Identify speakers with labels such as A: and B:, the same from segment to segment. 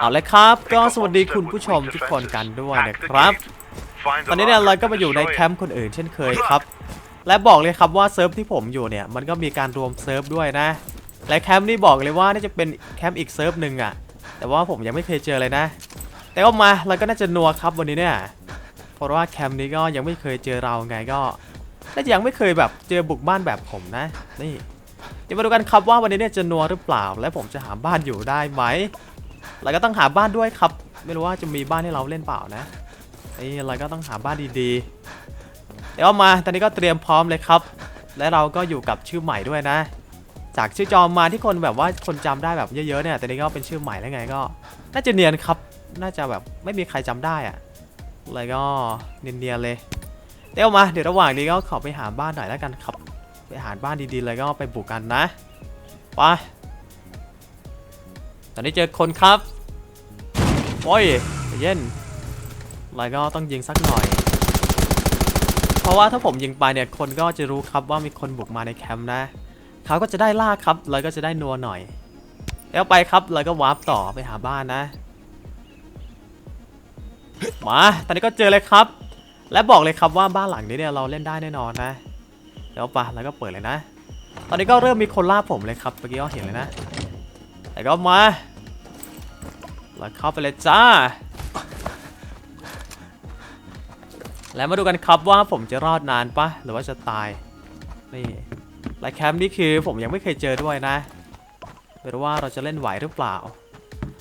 A: เอาเลยครับ ก็สวัสดีคุณผู้ชมทุกคนกันด้วยนะครับ ตอนนี้เนี่ยเราก็มาอยู่ในแคมป์คนอื่นเช่นเคยครับ และบอกเลยครับว่าเซิร์ฟที่ผมอยู่เนี่ยมันก็มีการรวมเซิร์ฟด้วยนะ และแคมป์นี่บอกเลยว่าน่าจะเป็นแคมป์อีกเซิร์ฟหนึ่งอะแต่ว่าผมยังไม่เคยเจอเลยนะ แต่ก็มาเราก็น่าจะนัวครับวันนี้เนี่ย เพราะว่าแคมป์นี้ก็ยังไม่เคยเจอเราไงก็น่าจะยังไม่เคยแบบเจอบุกบ้านแบบผมนะ นี่เดี๋ยวมาดูกันครับว่าวันนี้เนี่ยจะนัวหรือเปล่า และผมจะหาบ้านอยู่ได้ไหม แล้วก็ต้องหาบ้านด้วยครับ ไม่รู้ว่าจะมีบ้านให้เราเล่นเปล่านะนี่เราก็ต้องหาบ้านดีๆ เดี๋ยวมาตอนนี้ก็เตรียมพร้อมเลยครับ และเราก็อยู่กับชื่อใหม่ด้วยนะ จากชื่อจอมมาที่คนแบบว่าคนจำได้แบบเยอะๆเนี่ยต่นี้ก็เป็นชื่อใหม่แล้วไงก็ น่าจะเนียนครับ น่าจะแบบไม่มีใครจำได้อะเลยก็เนียนๆเลยเดี๋ยวมาเดี๋ยวระหว่างนี้ก็ขอไปหาบ้านหน่อยแล้วกันครับ ไปหาบ้านดีๆเลยก็ไปบุกกันนะไป ตอนนี้เจอคนครับ โอ้ยเย็นแล้วก็ต้องยิงสักหน่อย เพราะว่าถ้าผมยิงไปเนี่ยคนก็จะรู้ครับว่ามีคนบุกมาในแคมป์นะ เขาก็จะได้ล่าครับ แล้วก็จะได้นัวหน่อย แล้วไปครับ แล้วก็วาร์ปต่อไปหาบ้านนะ มา ตอนนี้ก็เจอเลยครับ และบอกเลยครับว่าบ้านหลังนี้เนี่ยเราเล่นได้แน่นอนนะ เดี๋ยวไปะแล้วก็เปิดเลยนะ ตอนนี้ก็เริ่มมีคนล่าผมเลยครับเมื่อกี้ก็เห็นเลยนะ แต่ก็มาแล้วเข้าไปเลยจ้า แล้วมาดูกันครับว่าผมจะรอดนานปะหรือว่าจะตาย นี่ไลน์แคมป์นี่คือผมยังไม่เคยเจอด้วยนะไม่รู้ว่าเราจะเล่นไหวหรือเปล่า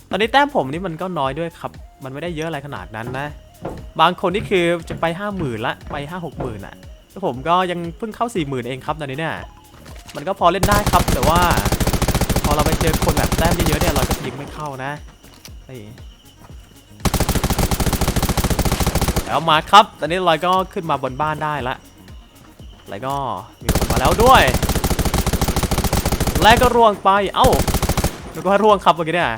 A: ตอนนี้แต้มผมนี่มันก็น้อยด้วยครับ มันไม่ได้เยอะอะไรขนาดนั้นนะ บางคนนี่คือจะไป 5 0,000ละไป 5 6 0 0 0 0อะแล้วผมก็ยังเพิ่งเข้า 4 0,000 เองครับตอนนี้เนี่ย มันก็พอเล่นได้ครับแต่ว่า อเราไปเจอคนแบบแต้มเยอะๆเนี่ยเราก็ยิงไม่เข้านะนี่แล้วมาครับ ตอนนี้เราก็ขึ้นมาบนบ้านได้ละแล้วก็มีคนมาแล้วด้วย แล้วก็ร่วงไป เอ้าแล้วก็ร่วงครับเมื่อกี้เนี่ย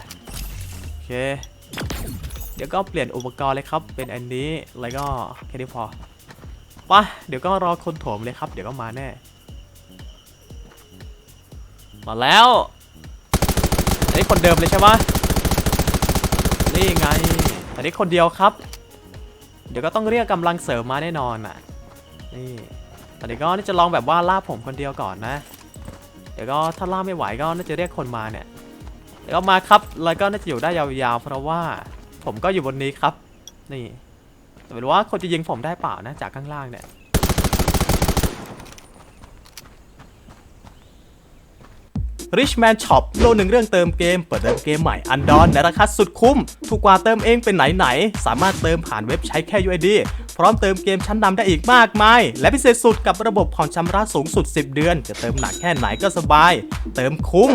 A: โอเค เดี๋ยวก็เปลี่ยนอุปกรณ์เลยครับ เป็นอันนี้ แล้วก็แค่นี้พอปะเดี๋ยวก็รอคนโถมเลยครับ เดี๋ยวก็มาแน่ มาแล้ว อันนี้คนเดิมเลยใช่ไหมนี่ไง อันนี้คนเดียวครับ เดี๋ยวก็ต้องเรียกกำลังเสริมมาแน่นอนอะ นี่ตอนนี้ก็น่าจะลองแบบว่าล่าผมคนเดียวก่อนนะ เดี๋ยวก็ถ้าล่าไม่ไหวก็น่าจะเรียกคนมาเนี่ยเดี๋ยวมาครับ แล้วก็น่าจะอยู่ได้ยาวๆ เพราะว่าผมก็อยู่บนนี้ครับ นี่แต่ไม่รู้ว่าคนจะยิงผมได้เปล่านะจากข้างล่างเนี่ย
B: Richman Shop โลหนึ่งเรื่องเติมเกม เปิดเติมเกมใหม่อันดอนในราคาสุดคุ้ม ถูกกว่าเติมเองเป็นไหนๆ สามารถเติมผ่านเว็บใช้แค่ UID พร้อมเติมเกมชั้นนำได้อีกมากมาย และพิเศษสุดกับระบบผ่อนชำระสูงสุด 10 เดือน จะเติมหนักแค่ไหนก็สบาย เติมคุ้ม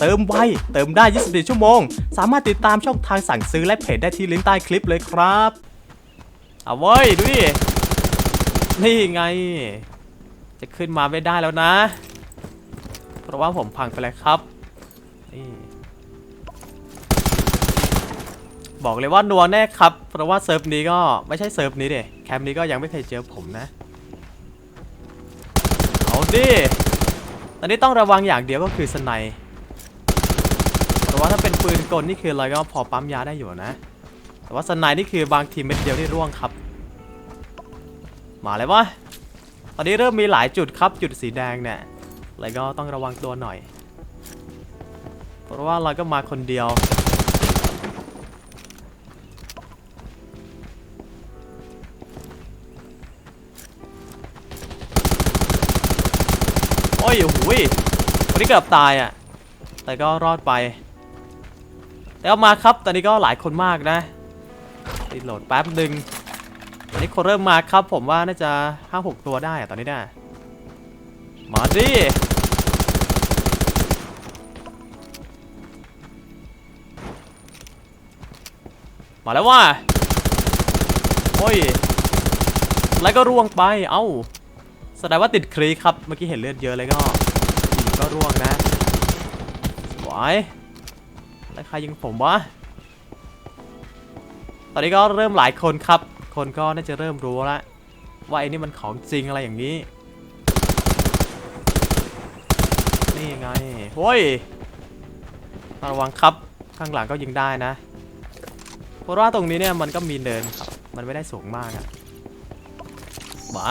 B: เติมไว เติมได้ 24 ชั่วโมง สามารถติดตามช่องทางสั่งซื้อและเพจได้ที่ลิงก์ใต้คลิปเลยครับ
A: เอาเว้ยดูดินี่ไง จะขึ้นมาไม่ได้แล้วนะ เพราะว่าผมพังไปแล้วครับนี่บอกเลยว่านัวแน่ครับ เพราะว่าเซิร์ฟนี้ก็ไม่ใช่เซิร์ฟนี้เด็แคมป์นี้ก็ยังไม่เคยเจอผมนะ เอาดิตอนนี้ต้องระวังอย่างเดียวก็คือสไนป์เพราะว่าถ้าเป็นปืนกลนี่คือเราก็พอปั๊มยาได้อยู่นะ แต่ว่าสไนป์นี่คือบางทีเม็ดเดียวนี่ร่วงครับ มาเลยวะตอนนี้เริ่มมีหลายจุดครับจุดสีแดงเนี่ย แล้วก็ต้องระวังตัวหน่อย เพราะว่าเราก็มาคนเดียว โอ้ยโอ้ยวันนี้เกือบตายอะ แต่ก็รอดไป แต่เอามาครับ ตอนนี้ก็หลายคนมากนะรีโหลดแป๊บหนึ่งตอนนี้คนเริ่มมาครับ ผมว่าน่าจะ5-6ตัวได้อะตอนนี้เนี่ยมาดิ มาแล้วว่าโอ้ย แล้วก็ร่วงไป เอ้า แสดงว่าติดครีครับ เมื่อกี้เห็นเลือดเยอะเลยก็ก็ร่วงนะสวยแล้วใครยิงผมวะ ตอนนี้ก็เริ่มหลายคนครับ คนก็น่าจะเริ่มรู้แล้วว่าไอ้นี่มันของจริงอะไรอย่างนี้ นี่ไงโอ้ยระวังครับ ข้างหลังก็ยิงได้นะ เพราะว่าตรงนี้เนี่ยมันก็มีเนินครับ มันไม่ได้สูงมากอะหมา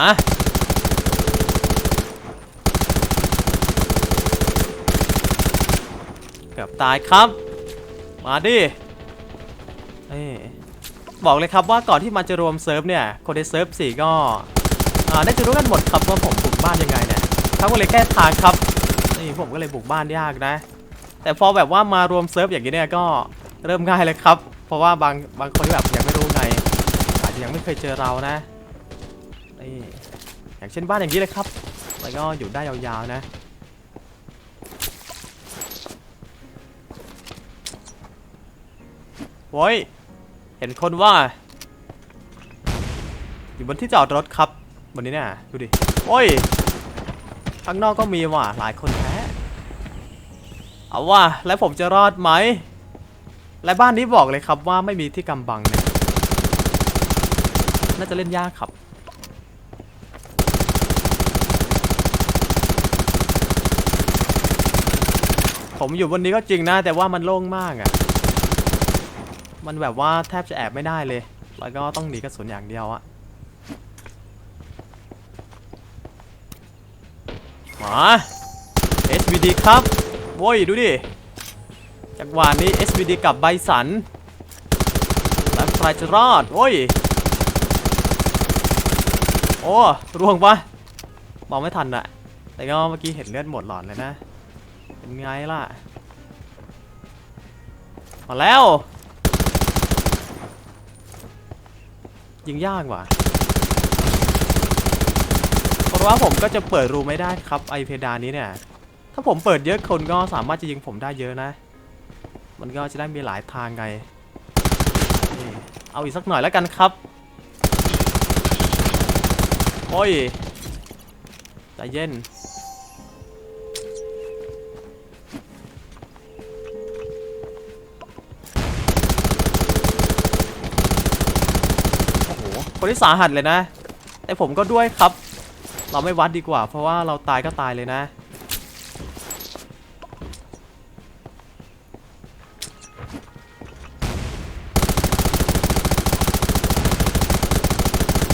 A: เกือบตายครับ มาดิเอ้ยบอกเลยครับว่าก่อนที่มันจะรวมเซิร์ฟเนี่ย คนในเซิร์ฟสี่ก็อ่าน่าจะรู้กันหมดครับว่าผมบุกบ้านยังไงเนี่ยเขาก็เลยแก้ทางครับนี่ผมก็เลยบุกบ้านยากนะ แต่พอแบบว่ามารวมเซิร์ฟอย่างนี้เนี่ยก็เริ่มง่ายเลยครับ เพราะว่าบางบางคนที่แบบยังไม่รู้ไงอาจจะยังไม่เคยเจอเรานะนี่อย่างเช่นบ้านอย่างนี้เลยครับแล้วก็อยู่ได้ยาวๆนะโว้ยเห็นคนว่า อยู่บนที่จอดรถครับบนนี้เนี่ยดูดิโอ้ยข้างนอกก็มีว่ะหลายคนแท้เอาว่าแล้วผมจะรอดไหม และบ้านนี้บอกเลยครับว่าไม่มีที่กำบังเนี่ยน่าจะเล่นยากครับ ผมอยู่บนนี้ก็จริงนะ แต่ว่ามันโล่งมากอะ่ะ มันแบบว่าแทบจะแอบไม่ได้เลย แล้วก็ต้องหนีกระสุนอย่างเดียวอะมา SVD ครับโว้ยดูดิ จังหวะนี้ SVD กับใบสัน แล้วใครจะรอด โอ้ย โอ้ร่วงปะมองไม่ทันอะแต่ก็เมื่อกี้เห็นเลือดหมดหลอดเลยนะ เป็นไงล่ะ มาแล้ว ยิงยากว่ะ เพราะว่าผมก็จะเปิดรูไม่ได้ครับไอเพดานนี้เนี่ย ถ้าผมเปิดเยอะคนก็สามารถจะยิงผมได้เยอะนะ มันก็จะได้มีหลายทางไง เอาอีกสักหน่อยแล้วกันครับ โอ้ย ใจเย็น โอ้โห คนที่สาหัสเลยนะ แต่ผมก็ด้วยครับ เราไม่วัดดีกว่า เพราะว่าเราตายก็ตายเลยนะ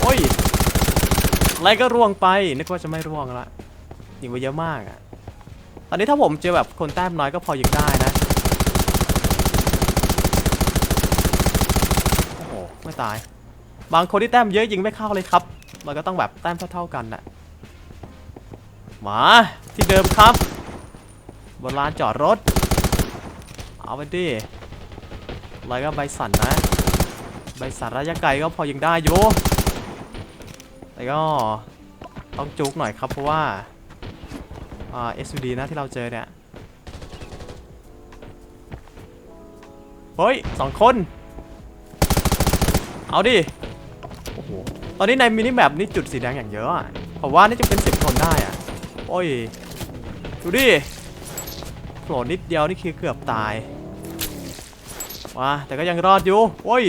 A: โอ้ย อะไรก็ร่วงไปนึกว่าจะไม่ร่วงละยิงไปเยอะมากอะตอนนี้ถ้าผมเจอแบบคนแต้มน้อยก็พอยิงได้นะโอ้โหไม่ตาย บางคนที่แต้มเยอะยิงไม่เข้าเลยครับมันก็ต้องแบบแต้มเท่าๆกันน่ะมาที่เดิมครับบนลานจอดรถ เอาไปดิอะไรก็ใบสั่นนะ ใบสั่นระยะไกลก็พอยิงได้อยู่ แต่ก็ต้องจุกหน่อยครับเพราะว่าอ่า SUD นะที่เราเจอเนี่ย เฮ้ยสองคน เอาดิ โอ้โห ตอนนี้ในมินิแมปนี่จุดสีแดงอย่างเยอะอะผมว่าน่าจะเป็นสิบคนได้อะโอ้ย ดูดิโผล่นิดเดียวนี่คือเกือบตาย ว้าแต่ก็ยังรอดอยู่ โอ้ย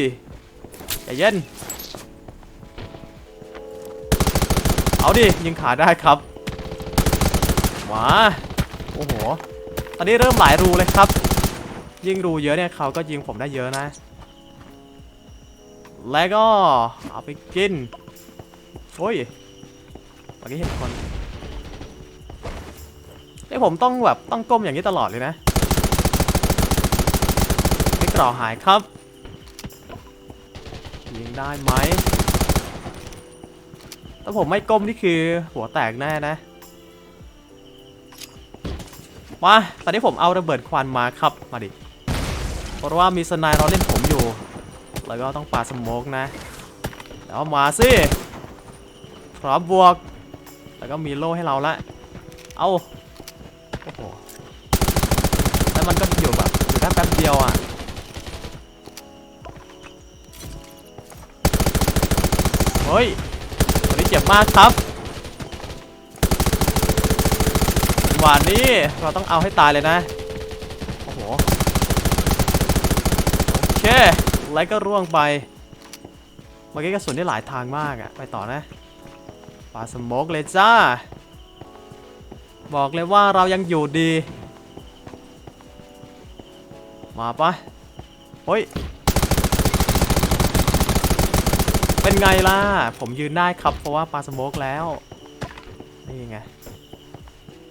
A: ใจเย็น เอาดิยิงขาได้ครับว้าโอ้โหตอนนี้เริ่มหลายรูเลยครับ ยิงรูเยอะเนี่ยเขาก็ยิงผมได้เยอะนะ แล้วก็เอาไปกินโอ้ยเมื่อกี้เห็นคนไอ้ผมต้องแบบต้องก้มอย่างนี้ตลอดเลยนะไม่กรอหายครับยิงได้ไหม ถ้าผมไม่ก้มนี่คือหัวแตกแน่นะ มา ตอนนี้ผมเอาระเบิดควันมาครับ มาดิ เพราะว่ามีสนายรอเล่นผมอยู่ แล้วก็ต้องปาสโมกนะแล้วมาสิ พร้อมบวก แล้วก็มีโล่ให้เราละ เอาโอ้โห แล้วมันก็อยู่แบบอยู่ได้แป๊บเดียวอะเฮ้ย เจ็บมากครับจังหวานนี้เราต้องเอาให้ตายเลยนะ โอ้โห โอเค แล้วก็ร่วงไป เมื่อกี้กระสุนได้หลายทางมากอะไปต่อนะปาสมกเลยจ้า บอกเลยว่าเรายังอยู่ดี มาปะเฮ้ย เป็นไงล่ะ ผมยืนได้ครับเพราะว่าปาสโมกแล้ว นี่ไง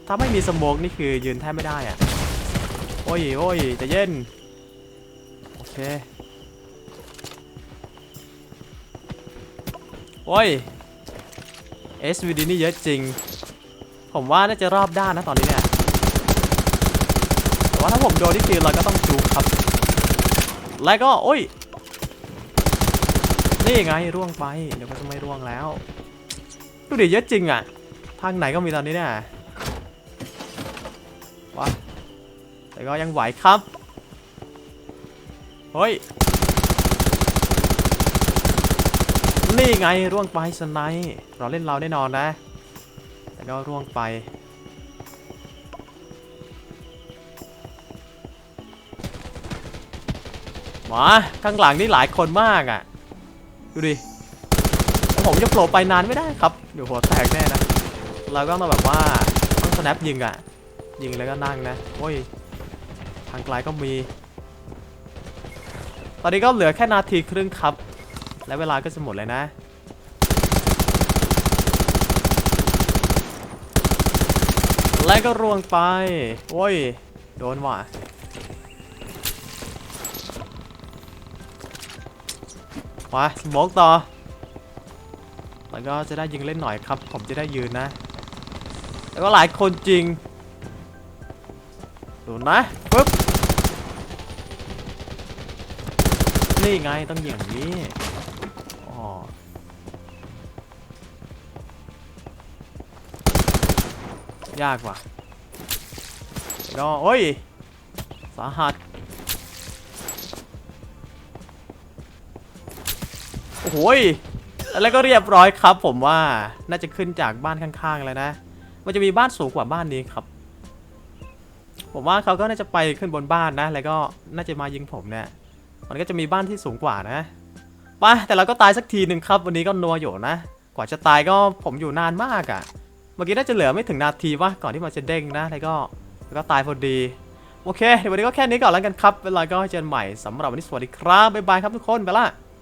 A: ถ้าไม่มีสโมกนี่คือยืนแทบไม่ได้อะโอ้ยโอ้ยจะเย็น โอเค โอ้ย SVD นี่เยอะจริง ผมว่าน่าจะรอบด้านนะตอนนี้เนี่ย แต่ว่าถ้าผมโดนที่ตีเราก็ต้องจูครับ แล้วก็ โอ้ย นี่ไงร่วงไป เดี๋ยวก็จะไม่ร่วงแล้ว ดูดิเยอะจริงอะ ทางไหนก็มีตอนนี้เนี่ยว้าแต่ก็ยังไหวครับ เฮ้ย นี่ไงร่วงไปสไนป์เราเล่นเราแน่นอนนะ แต่ก็ร่วงไปมาข้างหลังนี่หลายคนมากอะ ดูดิผมจะโผล่ไปนานไม่ได้ครับ เดี๋ยวหัวแตกแน่นะ เราก็ต้องแบบว่าต้องสแนปยิงอะยิงแล้วก็นั่งนะโอ้ย ทางไกลก็มี ตอนนี้ก็เหลือแค่นาทีครึ่งครับ และเวลาก็จะหมดเลยนะและก็รวงไป โอ้ย โดนว่ะ มาสโมกต่อ แล้วก็จะได้ยิงเล่นหน่อยครับ ผมจะได้ยืนนะ แล้วก็หลายคนจริง ดูนะปึ๊บ นี่ไงต้องอย่างนี้อ๋อยากว่ะแล้วก็โอ้ย สาหัส โอ้ยแล้วก็เรียบร้อยครับ ผมว่าน่าจะขึ้นจากบ้านข้างๆแล้วนะ มันจะมีบ้านสูงกว่าบ้านนี้ครับ ผมว่าเขาก็น่าจะไปขึ้นบนบ้านนะ แล้วก็น่าจะมายิงผมเนี่ย มันก็จะมีบ้านที่สูงกว่านะไปแต่เราก็ตายสักทีหนึ่งครับ วันนี้ก็นัวอยู่นะ กว่าจะตายก็ผมอยู่นานมากอะ่ะ เมื่อกี้น่าจะเหลือไม่ถึงนาทีวะก่อนที่มันจะเด้งนะ แล้วก็แล้วก็ตายพอดี โอเคเดี๋ยววันนี้ก็แค่นี้ก่อนแล้วกันครับเวลาก็เจอกันใหม่สำหรับวันนี้สวัสดีครับบ๊ายบายครับทุกคนไปละ